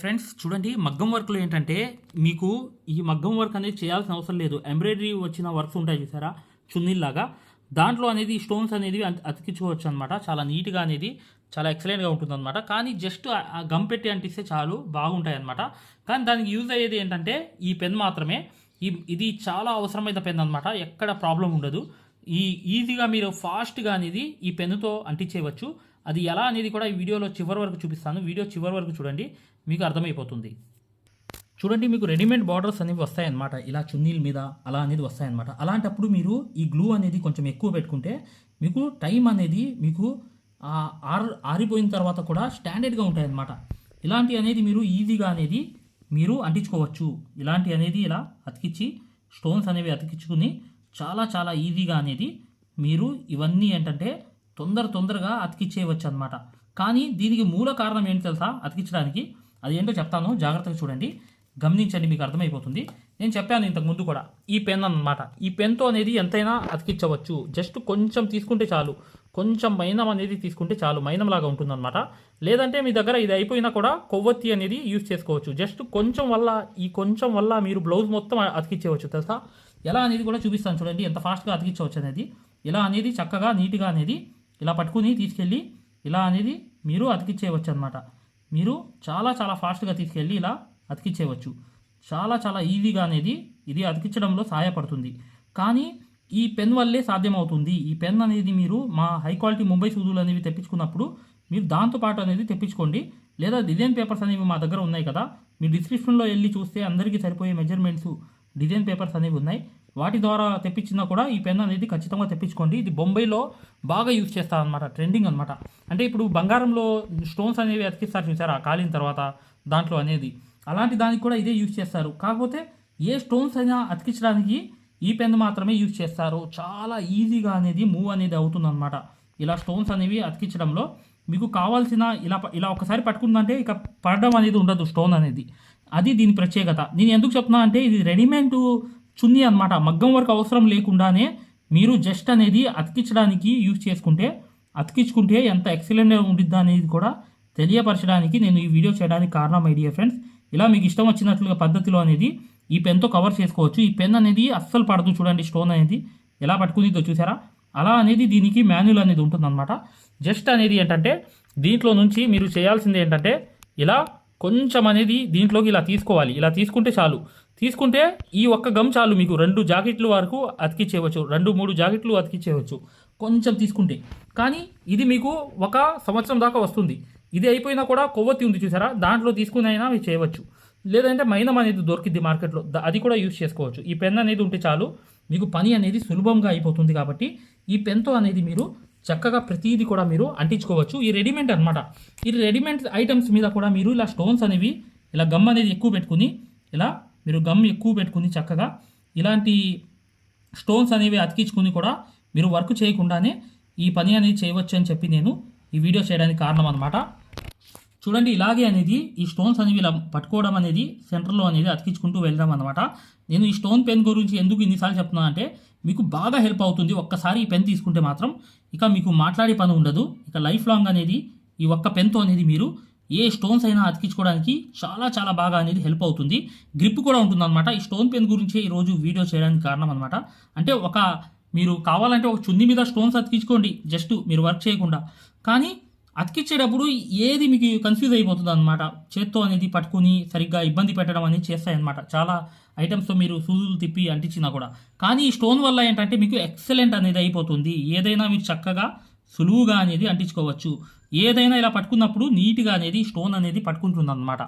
Friends చూడండి మగ్గం వర్క్లో ఏంటంటే మీకు ఈ మగ్గం వర్క్ అనేది చేయాల్సిన అవసరం లేదు. ఎంబ్రాయిడరీ వచ్చిన వర్క్స్ ఉంటాయి చూసారా? చున్నీల్లాగా. దాంట్లో అనేది స్టోన్స్ అనేది అతికించుకోవచ్చు అనమాట చాలా నీట్గా అనేది చాలా ఎక్సలెంట్గా ఉంటుంది అనమాట కానీ జస్ట్ ఆ గమ్ పెట్టి అంటిస్తే చాలు బాగుంటాయి అనమాట కానీ దానికి యూజ్ అయ్యేది ఏంటంటే ఈ పెన్ మాత్రమే. ఈ ఇది చాలా అవసరమైన పెన్ అనమాట ఎక్కడ ప్రాబ్లం ఉండదు. ఈ ఈజీగా మీరు ఫాస్ట్గా అనేది ఈ పెన్నుతో అంటించేయవచ్చు. అది ఎలా అనేది కూడా ఈ వీడియోలో చివరి వరకు చూపిస్తాను. వీడియో చివరి వరకు చూడండి మీకు అర్థమైపోతుంది. చూడండి మీకు రెడీమేడ్ బార్డర్స్ అనేవి వస్తాయన్నమాట. ఇలా చున్నీల మీద అలా అనేది వస్తాయన్నమాట. అలాంటప్పుడు మీరు ఈ గ్లూ అనేది కొంచెం ఎక్కువ పెట్టుకుంటే మీకు టైం అనేది మీకు ఆర్ ఆరిపోయిన తర్వాత కూడా స్టాండర్డ్గా ఉంటాయన్నమాట. ఇలాంటి అనేది మీరు ఈజీగా అనేది మీరు అంటించుకోవచ్చు. ఇలాంటి అనేది ఇలా అతికించి స్టోన్స్ అనేవి అతికించుకుని చాలా చాలా ఈజీగా అనేది మీరు ఇవన్నీ ఏంటంటే తొందర తొందరగా అతికిచ్చేయవచ్చు అనమాట కానీ దీనికి మూల కారణం ఏంటి తెలుసా? అతికించడానికి అది ఏంటో చెప్తాను. జాగ్రత్తగా చూడండి. గమనించండి మీకు అర్థమైపోతుంది. నేను చెప్పాను ఇంతకు ముందు కూడా ఈ పెన్ అనమాట ఈ పెన్తో అనేది ఎంతైనా అతికించవచ్చు. జస్ట్ కొంచెం తీసుకుంటే చాలు. కొంచెం మైనం అనేది తీసుకుంటే చాలు. మైనంలాగా ఉంటుందన్నమాట. లేదంటే మీ దగ్గర ఇది అయిపోయినా కూడా కొవ్వొత్తి అనేది యూజ్ చేసుకోవచ్చు. జస్ట్ కొంచెం వల్ల ఈ కొంచెం వల్ల మీరు బ్లౌజ్ మొత్తం అతికించేయవచ్చు తెలుసా? ఎలా అనేది కూడా చూపిస్తాను చూడండి. ఎంత ఫాస్ట్గా అతికించవచ్చు అనేది. ఇలా అనేది చక్కగా నీట్గా అనేది ఇలా పట్టుకుని తీసుకెళ్ళి ఇలా అనేది మీరు అతికిచ్చేయవచ్చు అనమాట మీరు చాలా చాలా ఫాస్ట్గా తీసుకెళ్ళి ఇలా అతికిచ్చేయవచ్చు. చాలా చాలా ఈజీగా అనేది ఇది అతికించడంలో సహాయపడుతుంది. కానీ ఈ పెన్ వల్లే సాధ్యమవుతుంది. ఈ పెన్ అనేది మీరు మా హై క్వాలిటీ ముంబై సూదులు అనేవి తెప్పించుకున్నప్పుడు మీరు దాంతో పాటు అనేది తెప్పించుకోండి. లేదా డిజైన్ పేపర్స్ అనేవి మా దగ్గర ఉన్నాయి కదా. మీరు డిస్క్రిప్షన్లో వెళ్ళి చూస్తే అందరికీ సరిపోయే మెజర్మెంట్స్ డిజైన్ పేపర్స్ అనేవి ఉన్నాయి. వాటి ద్వారా తెప్పించినా కూడా ఈ పెన్ అనేది ఖచ్చితంగా తెప్పించుకోండి. ఇది బొంబాయిలో బాగా యూజ్ చేస్తారు అనమాట ట్రెండింగ్ అనమాట అంటే ఇప్పుడు బంగారంలో స్టోన్స్ అనేవి అతికిస్తారు చూసారా కాలిన తర్వాత దాంట్లో అనేది. అలాంటి దానికి కూడా ఇదే యూజ్ చేస్తారు. కాకపోతే ఏ స్టోన్స్ అయినా అతికించడానికి ఈ పెన్ మాత్రమే యూజ్ చేస్తారు. చాలా ఈజీగా అనేది మూవ్ అనేది అవుతుందన్నమాట. ఇలా స్టోన్స్ అనేవి అతికించడంలో మీకు కావాల్సిన ఇలా ప- ఇలా ఒకసారి పట్టుకుందంటే ఇక పడడం అనేది ఉండదు స్టోన్ అనేది. అది దీని ప్రత్యేకత. నేను ఎందుకు చెప్తున్నా అంటే ఇది రెడీమేడ్ చున్నీ అనమాట మగ్గం వరకు అవసరం లేకుండానే మీరు జస్ట్ అనేది అతికించడానికి యూజ్ చేసుకుంటే అతికించుకుంటే ఎంత ఎక్సలెంట్గా ఉండిద్దా అనేది కూడా తెలియపరచడానికి నేను ఈ వీడియో చేయడానికి కారణం ఐడియా ఫ్రెండ్స్ ఇలా మీకు ఇష్టం వచ్చినట్లుగా పద్ధతిలో అనేది ఈ పెన్తో కవర్ చేసుకోవచ్చు. ఈ పెన్ అనేది అస్సలు పడదు చూడండి స్టోన్ అనేది. ఎలా పట్టుకుందితో చూసారా? అలా అనేది దీనికి మాన్యువల్ అనేది ఉంటుందన్నమాట. జస్ట్ అనేది ఏంటంటే దీంట్లో నుంచి మీరు చేయాల్సింది ఏంటంటే ఇలా కొంచెం అనేది దీంట్లోకి ఇలా తీసుకోవాలి. ఇలా తీసుకుంటే చాలు. తీసుకుంటే ఈ ఒక్క గమ్ చాలు మీకు. రెండు జాకెట్లు వరకు అతికించేయవచ్చు రెండు మూడు జాకెట్లు అతికిచ్చేయవచ్చు కొంచెం తీసుకుంటే. కానీ ఇది మీకు ఒక సంవత్సరం దాకా వస్తుంది. ఇది అయిపోయినా కూడా కొవ్వొత్తి ఉంది చూసారా? దాంట్లో తీసుకుని అయినా మీరు చేయవచ్చు. లేదంటే మైనం అనేది దొరికిద్ది మార్కెట్లో. అది కూడా యూస్ చేసుకోవచ్చు. ఈ పెన్ అనేది ఉంటే చాలు. మీకు పని అనేది సులభంగా అయిపోతుంది కాబట్టి ఈ పెన్తో అనేది మీరు చక్కగా ప్రతిదీ కూడా మీరు అంటించుకోవచ్చు. ఈ రెడీమేడ్ అనమాట ఈ రెడీమేడ్ ఐటమ్స్ మీద కూడా మీరు ఇలా స్టోన్స్ అనేవి ఇలా గమ్ అనేది ఎక్కువ పెట్టుకుని ఇలా మీరు గమ్ ఎక్కువ పెట్టుకుని చక్కగా ఇలాంటి స్టోన్స్ అనేవి అతికించుకుని కూడా మీరు వర్క్ చేయకుండానే ఈ పని అనేది చేయవచ్చు అని చెప్పి నేను ఈ వీడియో చేయడానికి కారణం అనమాట చూడండి ఇలాగే అనేది ఈ స్టోన్స్ అనేవి ఇలా పట్టుకోవడం అనేది సెంటర్లో అనేది అతికించుకుంటూ వెళ్ళడం అనమాట నేను ఈ స్టోన్ పెన్ గురించి ఎందుకు ఇన్నిసార్లు చెప్తున్నాను అంటే మీకు బాగా హెల్ప్ అవుతుంది ఒక్కసారి ఈ పెన్ తీసుకుంటే మాత్రం. ఇక మీకు మాట్లాడే పని ఉండదు. ఇక లైఫ్ లాంగ్ అనేది ఈ ఒక్క పెన్తో అనేది మీరు ఏ స్టోన్స్ అయినా అతికించుకోవడానికి చాలా చాలా బాగా అనేది హెల్ప్ అవుతుంది. గ్రిప్ కూడా ఉంటుంది అనమాట ఈ స్టోన్ పెన్ గురించి ఈరోజు వీడియో చేయడానికి కారణం అనమాట అంటే ఒక మీరు కావాలంటే ఒక చున్ని మీద స్టోన్స్ అతికించుకోండి. జస్ట్ మీరు వర్క్ చేయకుండా. కానీ అతికించేటప్పుడు ఏది మీకు కన్ఫ్యూజ్ అయిపోతుంది అనమాట చేత్తో అనేది పట్టుకుని సరిగ్గా ఇబ్బంది పెట్టడం అనేది చేస్తాయన్నమాట. చాలా ఐటమ్స్తో మీరు సూదులు తిప్పి అంటించినా కూడా. కానీ ఈ స్టోన్ వల్ల ఏంటంటే మీకు ఎక్సలెంట్ అనేది అయిపోతుంది. ఏదైనా మీరు చక్కగా సులువుగా అనేది అంటించుకోవచ్చు. ఏదైనా ఇలా పట్టుకున్నప్పుడు నీట్గా అనేది స్టోన్ అనేది పట్టుకుంటుంది అనమాట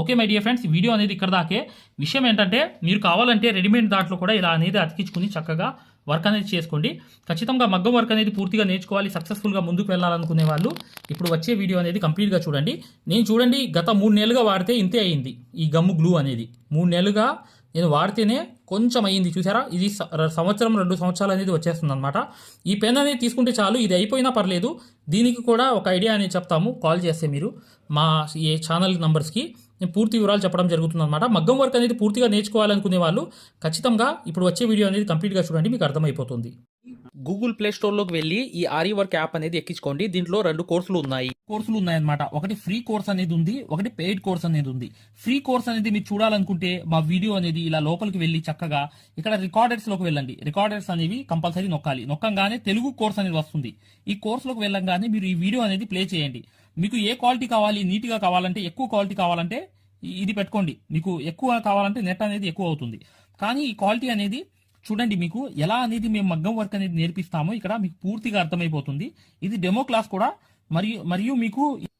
okay my dear friends video అనేది ఇక్కడ దాకే. విషయం ఏంటంటే మీరు కావాలంటే రెడీమేడ్ దాంట్లో కూడా ఇలా అనేది అతికించుకుని చక్కగా వర్క్ అనేది చేసుకోండి. ఖచ్చితంగా మగ్గం వర్క్ అనేది పూర్తిగా నేర్చుకోవాలి సక్సెస్ఫుల్గా ముందుకు వెళ్ళాలనుకునే వాళ్ళు. ఇప్పుడు వచ్చే వీడియో అనేది కంప్లీట్గా చూడండి. నేను చూడండి గత మూడు నెలలుగా వాడితే ఇంతే అయింది ఈ గమ్ము గ్లూ అనేది. మూడు నెలలుగా నేను వాడితేనే కొంచెం అయ్యింది చూసారా? ఇది స- సంవత్సరం రెండు సంవత్సరాలు అనేది వచ్చేస్తుంది అనమాట ఈ పెన్ అనేది తీసుకుంటే చాలు ఇది అయిపోయినా పర్లేదు. దీనికి కూడా ఒక ఐడియా అనేది చెప్తాము కాల్ చేస్తే మీరు. మా ఈ ఛానల్ నంబర్స్కి నేను పూర్తి వివరాలు చెప్పడం జరుగుతుంది అనమాట మగ్గం వర్క్ అనేది పూర్తిగా నేర్చుకోవాలనుకునే వాళ్ళు ఖచ్చితంగా ఇప్పుడు వచ్చే వీడియో అనేది కంప్లీట్గా చూడండి మీకు అర్థమైపోతుంది. గూగుల్ ప్లే స్టోర్లోకి వెళ్ళి ఈ ఆరి వర్క్ యాప్ అనేది ఎక్కించుకోండి. దీంట్లో రెండు కోర్సులు ఉన్నాయి. కోర్సులు ఉన్నాయన్నమాట. ఒకటి ఫ్రీ కోర్స్ అనేది ఉంది ఒకటి పెయిడ్ కోర్స్ అనేది ఉంది. ఫ్రీ కోర్స్ అనేది మీరు చూడాలనుకుంటే మా వీడియో అనేది ఇలా లోపలికి వెళ్ళి చక్కగా ఇక్కడ రికార్డర్స్లోకి వెళ్ళండి. రికార్డర్స్ అనేవి కంపల్సరీ నొక్కాలి. నొక్కంగానే తెలుగు కోర్స్ అనేది వస్తుంది. ఈ కోర్స్లోకి వెళ్ళంగానే మీరు ఈ వీడియో అనేది ప్లే చేయండి. మీకు ఏ క్వాలిటీ కావాలి నీట్గా కావాలంటే ఎక్కువ క్వాలిటీ కావాలంటే ఇది పెట్టుకోండి. మీకు ఎక్కువ కావాలంటే నెట్ అనేది ఎక్కువ అవుతుంది. కానీ ఈ క్వాలిటీ అనేది చూడండి మీకు ఎలా అనేది మేము మగ్గం వర్క్ అనేది నేర్పిస్తామో ఇక్కడ మీకు పూర్తిగా అర్థమైపోతుంది. ఇది డెమో క్లాస్ కూడా మరియు మరియు మీకు